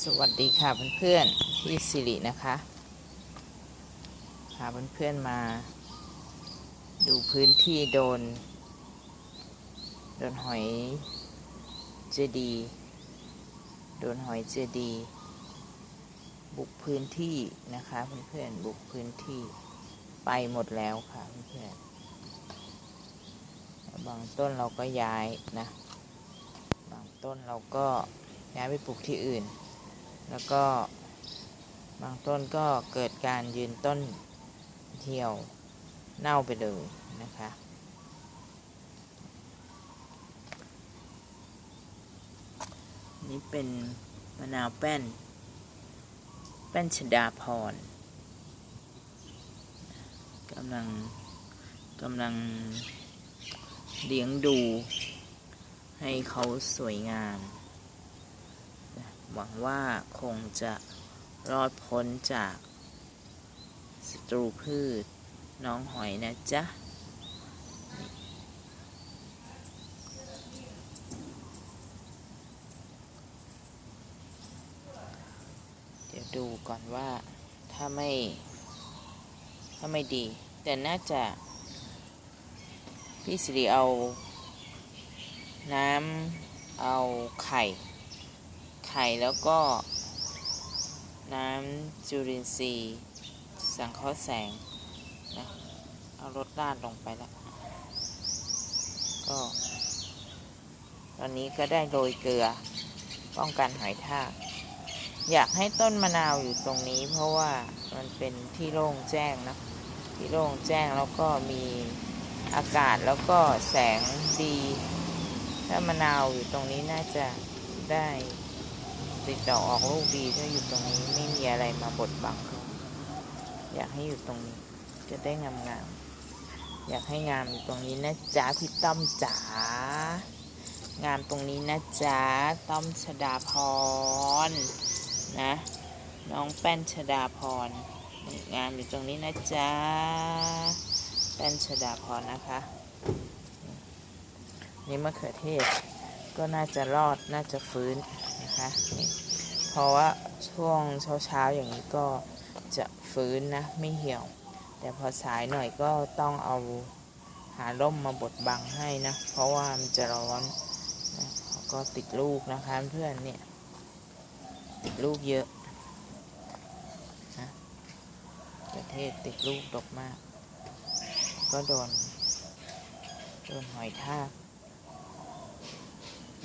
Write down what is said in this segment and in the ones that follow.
สวัสดีค่ะเพื่อนๆพี่สิรินะคะพาเพื่อนๆมา ดูพื้นที่โดน โดนหอยเจดีโดนหอยเจดี บุกพื้นที่นะคะเพื่อนๆบุกพื้นที่ไปหมดแล้วค่ะเพื่อนๆบางต้นเราก็ย้ายนะ บางต้นเราก็ย้ายไปปลูกที่อื่น แล้วก็บางต้นก็เกิดการยืนต้นเหี่ยวเน่าไปเลยนะคะนี่เป็นมะนาวแป้น แป้นชดาพรกำลังกำลังเลี้ยงดูให้เขาสวยงาม หวังว่าคงจะรอดพ้นจากศัตรูพืช น้องหอยนะจ๊ะ เดี๋ยวดูก่อนว่าถ้าไม่ ถ้าไม่ดี แต่น่าจะ พี่สิริเอา น้ำเอาไข่ ไข่แล้วก็ น้ำจุลินทรีย์ สังเคราะห์แสงนะเอารถลาดลงไปแล้ว ก็ ตอนนี้ก็ได้โรยเกลือ ป้องกันหอยทากอยากให้ต้นมะนาวอยู่ตรงนี้เพราะว่ามันเป็นที่โล่งแจ้งนะที่โล่งแจ้งแล้วก็มีอากาศแล้วก็แสงดี ถ้ามะนาวอยู่ตรงนี้น่าจะได้ ติดดอกออกลูกดีถ้าอยู่ตรงนี้ไม่มีอะไรมาบดบังเขาอยากให้อยู่ตรงนี้ จะได้งามงามๆ อยากให้งามอยู่ตรงนี้นะจ๊ะพี่ต้อมจ๋างามตรงนี้นะจ๊ะต้อมชดาพรนะ น้องแป้นชดาพร งามอยู่ตรงนี้นะจ๊ะแป้นชดาพรนะคะนี่มะเขือเทศก็น่าจะรอดน่าจะฟื้น นะคะเพราะว่าช่วงเช้าๆอย่างนี้ก็จะฟื้นนะไม่เหี่ยว แต่พอสายหน่อยก็ต้องเอาหาร่มมาบดบังให้นะ เพราะว่ามันจะร้อนนะก็ติดลูกนะคะเพื่อนเนี่ย ติดลูกเยอะนะประเทศติดลูกดกมาก ก็โดนโดนหอยทาก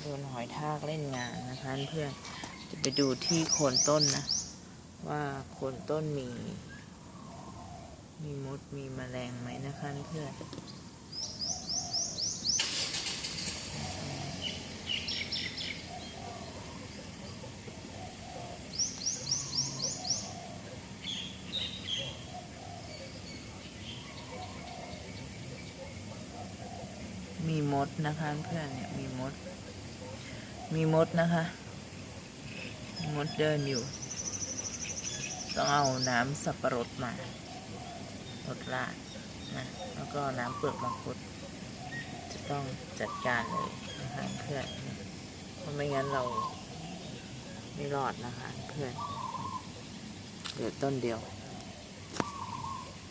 โดนหอยทากเล่นงานนะคะเพื่อนจะไปดูที่โคนต้นนะ ว่าโคนต้นมี มีมดมีแมลงไหมนะคะเพื่อนมีมดนะคะเพื่อนเนี่ยมีมด มีมดนะคะ มดเดินอยู่ ต้องเอาน้ำสับปะรดมาลดราดนะแล้วก็น้ำเปลือกมังคุด จะต้องจัดการเลยนะคะเพื่อนเพราะไม่งั้นเราไม่รอดนะคะเพื่อนเหลือต้นเดียว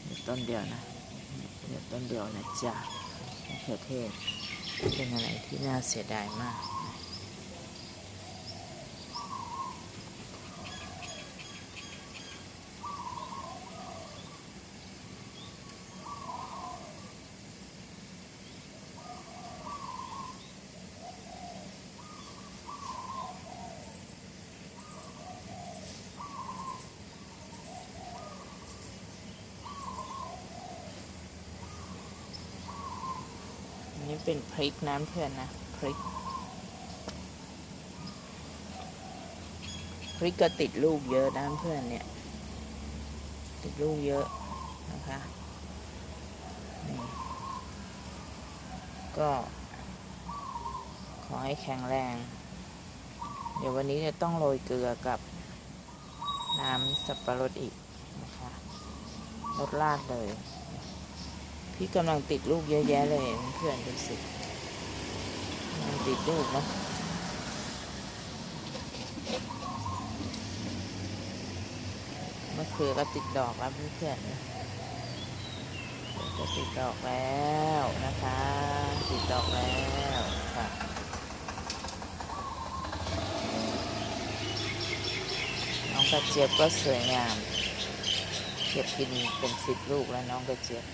เหลือต้นเดียวนะเหลือต้นเดียวนะจ๊ะมะเขือเทศเป็นอะไรที่น่าเสียดายมาก อันนี้ เป็นพริกน้ำเพื่อนนะพริกพริกก็ติดลูกเยอะนะเพื่อนเนี่ย ติดลูกเยอะนะคะนี่ก็ ขอให้แข็งแรง เดี๋ยววันนี้จะต้องโรยเกลือกับน้ำสับปะรดอีกนะคะลดลาดเลย พี่กำลังติดลูกเยอะแยะเลยเพื่อนดูสิกำลังติดลูกเนาะมะเขือก็ติดดอกแล้วเพื่อนๆจะติดดอกแล้วนะคะ ติดดอกแล้วค่ะน้องกระเจี๊ยบก็สวยงาม เก็บกินเป็นสิบลูกแล้วน้องกระเจี๊ยบ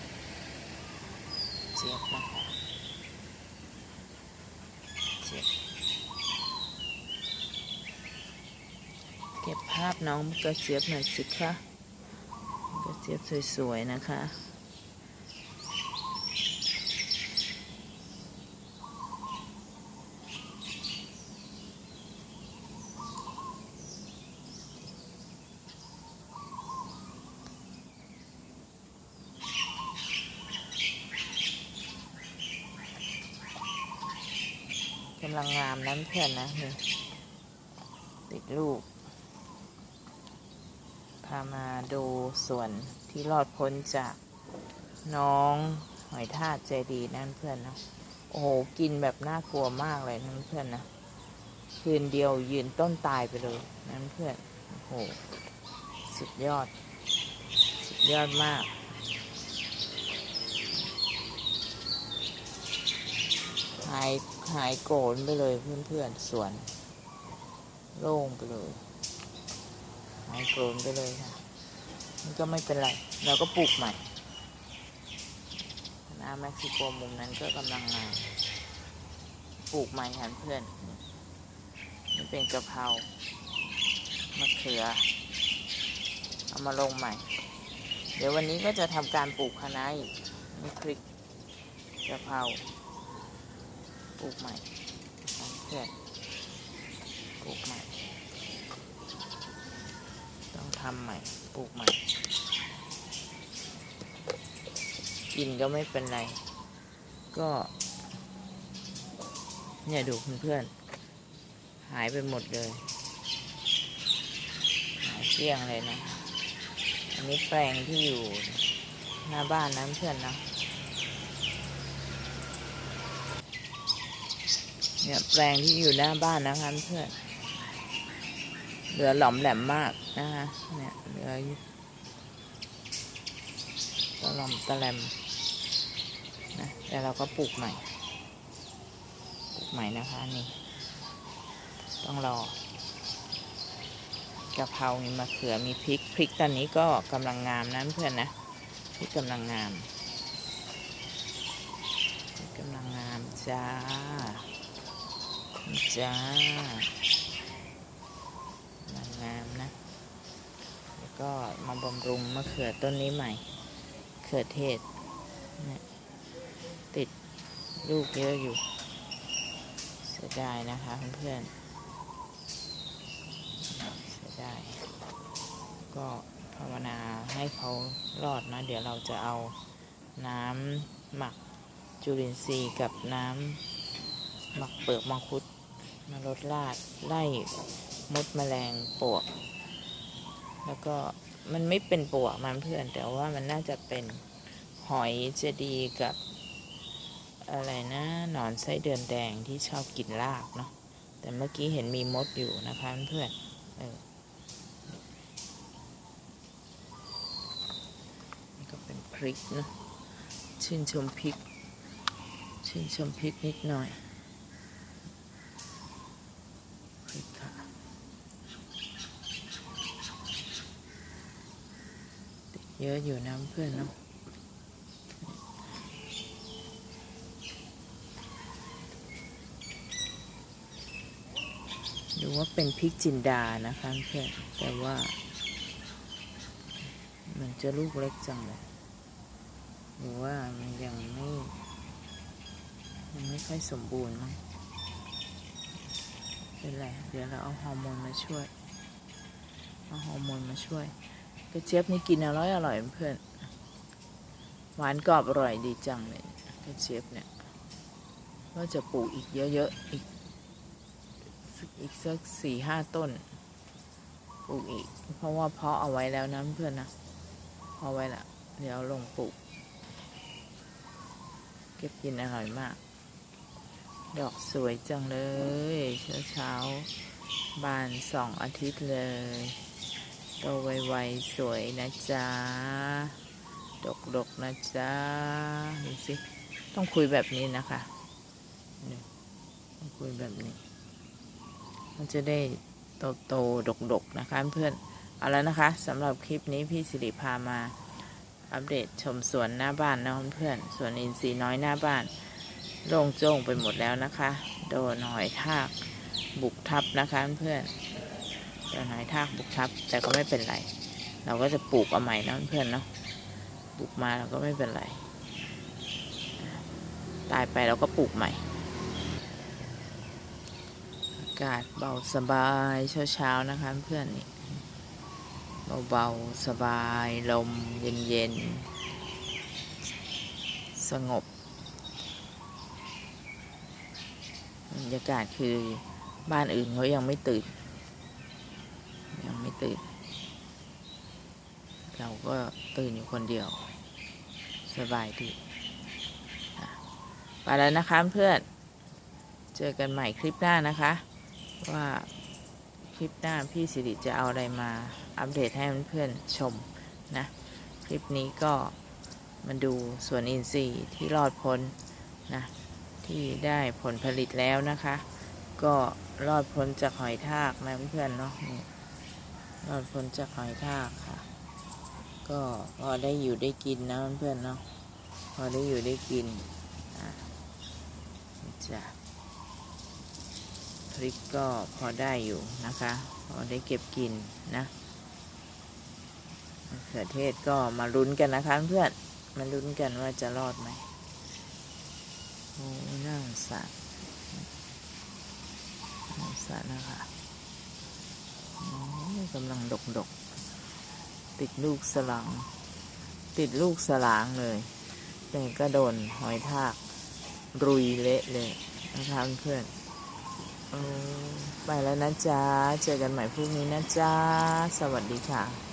เจี๊ยบนะคะเสียบเก็บภาพน้องกระเจี๊ยบหน่อยสิคะกระเจี๊ยบสวยๆนะคะำลังงามนั้นเพื่อนนะนี่ติดลูก พามาดูส่วนที่รอดพ้นจากน้องหอยทากใจดีนั่นเพื่อนนะโอ้โหกินแบบน่ากลัวมากเลยนั่นเพื่อนนะคืนเดียวยืนต้นตายไปเลยนั่นเพื่อนโอ้โหสุดยอด สุดยอดมากหาย หายโกรนไปเลยเพื่อนๆสวน โล่งไปเลย หายโกรนไปเลยค่ะมันก็ไม่เป็นไร เราก็ปลูกใหม่น้าเม็กซิโกมุมนั้นก็กำลังงาปลูกใหม่ค่ะเพื่อนนี่เป็นกะเพรามะเขือ เอามาลงใหม่ เดี๋ยววันนี้ก็จะทำการปลูกคะน้าอีกมีพริกกะเพรา ลูกใหม่เพื่อนปลูกใหม่ ต้องทำใหม่ปลูกใหม่ กินก็ไม่เป็นไร ก็ เนี่ยดูเพื่อนๆหายไปหมดเลย หายเกลี้ยงเลยนะ อันนี้แปลงที่อยู่หน้าบ้านนะเพื่อนนะ เนี่ยแปลงที่อยู่หน้าบ้านนะคะเพื่อนเหลือหล่อมแหลมมากนะคะเนี่ยเหลืออยู่ตะหลอมตะแหลมนะแต่เราก็ปลูกใหม่ ปลูกใหม่นะคะนี่ ต้องรอกะเพรามีมะเขือมีพริกพริกตอนนี้ก็กำลังงามนะเพื่อนนะพริกกำลังงามพริกกำลังงามจ้า จ้างามๆนะ แล้วก็มาบำรุงมะเขือต้นนี้ใหม่ เขือเทศนี่ยติดลูกเยอะอยู่ เสียดายนะคะเพื่อนๆ เสียดาย ก็ภาวนาให้เขารอดนะ เดี๋ยวเราจะเอาน้ำหมักจุลินทรีย์กับน้ำหมักเปลือกมังคุด มาลดลาดไล่มดแมลงปวก แล้วก็มันไม่เป็นปวกมันเพื่อน แต่ว่ามันน่าจะเป็นหอยเจดีกับ อะไรนะหนอนไส้เดือนแดงที่ชอบกินรากเนาะแต่เมื่อกี้เห็นมีมดอยู่นะคะเพื่อนเออนี่ก็เป็นพริกเนะชื่นชมพริก ชื่นชมพริกนิดหน่อยพริกค่ะติด เยอะอยู่นะเพื่อนเนาะดูว่าเป็นพริกจินดานะคะเพื่อนแต่ว่า มันจะลูกเล็กจังเลยหรือว่ามันยังไม่ยังไม่ค่อยสมบูรณ์มั้งเป็นไรเดี๋ยวเราเอาฮอร์โมนมาช่วย เอาฮอร์โมนมาช่วย กระเจี๊ยบนี่กินอร่อยอร่อยเพื่อน หวานกรอบอร่อยดีจังเลยกระเจี๊ยบเนี่ยว่าจะปลูกอีกเยอะๆอีกอีกสักสี่ห้าต้นปลูกอีก เพราะว่าเพาะเอาไว้แล้วนะเพื่อนนะเพาะไว้ละเดี๋ยวลงปลูก เก็บกินอร่อยมาก ดอกสวยจังเลย เช้าเช้าบานสองอาทิตย์เลย โตไวๆสวยนะจ๊ะ ดกๆนะจ๊ะ ดูสิ ต้องคุยแบบนี้นะคะนี่ต้องคุยแบบนี้ มันจะได้โตโตๆดกๆนะคะเพื่อนเอาแล้วนะคะสำหรับคลิปนี้พี่สิริพามาอัปเดตชมสวนหน้าบ้านนะเพื่อนสวนอินทรีย์น้อยหน้าบ้านโล่งโจ้งไปหมดแล้วนะคะ โดนหอยทากบุกทับนะคะเพื่อน ๆโดนหอยทากบุกทับ แต่ก็ไม่เป็นไร เราก็จะปลูกเอาใหม่นะเพื่อนเนาะปลูกมาเราก็ไม่เป็นไร ตายไปเราก็ปลูกใหม่ อากาศเบาสบายเช้าๆนะคะเพื่อนนี่เบาๆสบายลมเย็นๆ สงบบรรยากาศคือบ้านอื่นเขายังไม่ตื่น ตื่น เราก็ตื่นอยู่คนเดียว สบายดีอะไปแล้วนะคะเพื่อน เจอกันใหม่คลิปหน้านะคะ ว่าคลิปหน้าพี่สิริจะเอาอะไรมาอัปเดตให้เพื่อนๆชมนะ คลิปนี้ก็มาดูสวนอินทรีย์ที่รอดพ้นนะที่ได้ผลผลิตแล้วนะคะ ก็รอดพ้นจากหอยทากนะเพื่อนๆเนาะ รอดพ้นจากหอยทากค่ะ ก็พอได้อยู่ได้กินนะเพื่อนๆเนาะพอได้อยู่ได้กินจ้ะพริกก็พอได้อยู่นะคะ พอได้เก็บกินนะมะเขือเทศก็มาลุ้นกันนะคะเพื่อนมาลุ้นกันว่าจะรอดไหมโอ้น่าสงสารน่าสงสารนะคะ กำลังดกดกติดลูกสลัง ติดลูกสลางเลย แต่ก็โดนหอยทากรุยเละเลยนะคะเพื่อนอไปแล้วนะจ๊ะ เจอกันใหม่พรุ่งนี้นะจ๊ะ สวัสดีค่ะ